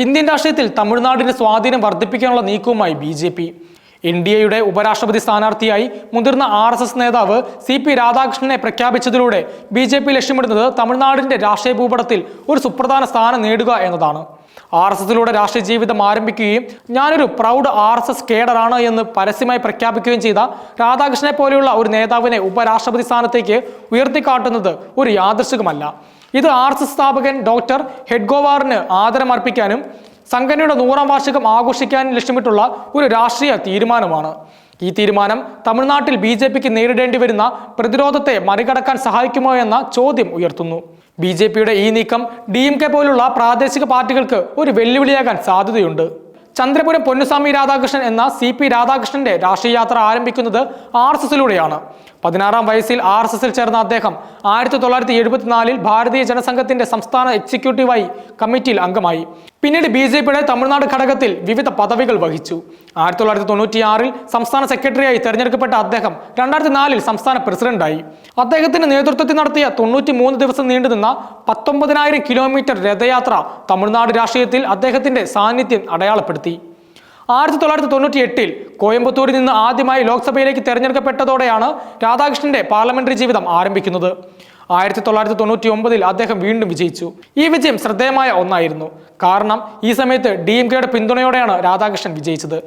Indian രാഷ്ട്രീയത്തിൽ തമിഴ്നാടിന്റെ സ്വാധീനം വർദ്ധിപ്പിക്കാനുള്ള നീക്കവുമായി B J P. N D എയുടെ ഉപരാഷ്ട്രപതി സ്ഥാനാർത്ഥിയായി മുതിർന്ന ആർ എസ് എസ് നേതാവ് സി പി രാധാകൃഷ്ണനെ പ്രഖ്യാപിച്ചതിലൂടെ ബി ജെ പി ലക്ഷ്യമിടുന്നത് തമിഴ്നാടിന്റെ രാഷ്ട്രീയ ഭൂപടത്തിൽ ഒരു സുപ്രധാന സ്ഥാനം നേടുക എന്നതാണ്. ആർ എസ് എസിലൂടെ രാഷ്ട്രീയ ജീവിതം ആരംഭിക്കുകയും ഞാനൊരു പ്രൗഡ് ആർ എസ് എസ് കേഡറാണ് എന്ന് പരസ്യമായി പ്രഖ്യാപിക്കുകയും ചെയ്ത രാധാകൃഷ്ണനെ പോലെയുള്ള ഒരു നേതാവിനെ ഉപരാഷ്ട്രപതി സ്ഥാനത്തേക്ക് ഉയർത്തിക്കാട്ടുന്നത് ഒരു യാദൃശികമല്ല. ഇത് ആർ എസ് എസ് സ്ഥാപകൻ ഡോക്ടർ ഹെഡ്ഗോവാറിന് ആദരമർപ്പിക്കാനും സംഘടനയുടെ നൂറാം വാർഷികം ആഘോഷിക്കാനും ലക്ഷ്യമിട്ടുള്ള ഒരു രാഷ്ട്രീയ തീരുമാനമാണ്. ഈ തീരുമാനം തമിഴ്നാട്ടിൽ ബി ജെ പിക്ക് നേരിടേണ്ടി വരുന്ന പ്രതിരോധത്തെ മറികടക്കാൻ സഹായിക്കുമോ എന്ന ചോദ്യം ഉയർത്തുന്നു. ബി ജെ പിയുടെ ഈ നീക്കം ഡി എം കെ പോലുള്ള പ്രാദേശിക പാർട്ടികൾക്ക് ഒരു വെല്ലുവിളിയാകാൻ സാധ്യതയുണ്ട്. ചന്ദ്രപുരം പൊന്നുസ്വാമി രാധാകൃഷ്ണൻ എന്ന സി പി രാധാകൃഷ്ണന്റെ രാഷ്ട്രീയ യാത്ര ആരംഭിക്കുന്നത് ആർ എസ് എസിലൂടെയാണ്. പതിനാറാം വയസ്സിൽ ആർ എസ് എസിൽ ചേർന്ന അദ്ദേഹം ആയിരത്തി തൊള്ളായിരത്തി എഴുപത്തിനാലിൽ ഭാരതീയ ജനസംഘത്തിന്റെ സംസ്ഥാന എക്സിക്യൂട്ടീവായി കമ്മിറ്റിയിൽ അംഗമായി. പിന്നീട് ബി ജെ പിയുടെ തമിഴ്നാട് ഘടകത്തിൽ വിവിധ പദവികൾ വഹിച്ചു. ആയിരത്തി തൊള്ളായിരത്തി തൊണ്ണൂറ്റിയാറിൽ സംസ്ഥാന സെക്രട്ടറിയായി തെരഞ്ഞെടുക്കപ്പെട്ട അദ്ദേഹം രണ്ടായിരത്തി നാലിൽ സംസ്ഥാന പ്രസിഡന്റായി. അദ്ദേഹത്തിന്റെ നേതൃത്വത്തിൽ നടത്തിയ തൊണ്ണൂറ്റി മൂന്ന് ദിവസം നീണ്ടുനിന്ന പത്തൊമ്പതിനായിരം കിലോമീറ്റർ രഥയാത്ര തമിഴ്നാട് രാഷ്ട്രീയത്തിൽ അദ്ദേഹത്തിന്റെ സാന്നിധ്യം അടയാളപ്പെടുത്തി. ആയിരത്തി തൊള്ളായിരത്തി തൊണ്ണൂറ്റി എട്ടിൽ കോയമ്പത്തൂരിൽ നിന്ന് ആദ്യമായി ലോക്സഭയിലേക്ക് തെരഞ്ഞെടുക്കപ്പെട്ടതോടെയാണ് രാധാകൃഷ്ണന്റെ പാർലമെന്ററി ജീവിതം ആരംഭിക്കുന്നത്. ആയിരത്തി തൊള്ളായിരത്തി തൊണ്ണൂറ്റി ഒമ്പതിൽ അദ്ദേഹം വീണ്ടും വിജയിച്ചു. ഈ വിജയം ശ്രദ്ധേയമായ ഒന്നായിരുന്നു. കാരണം ഈ സമയത്ത് ഡി എം കെയുടെ പിന്തുണയോടെയാണ് രാധാകൃഷ്ണൻ വിജയിച്ചത്.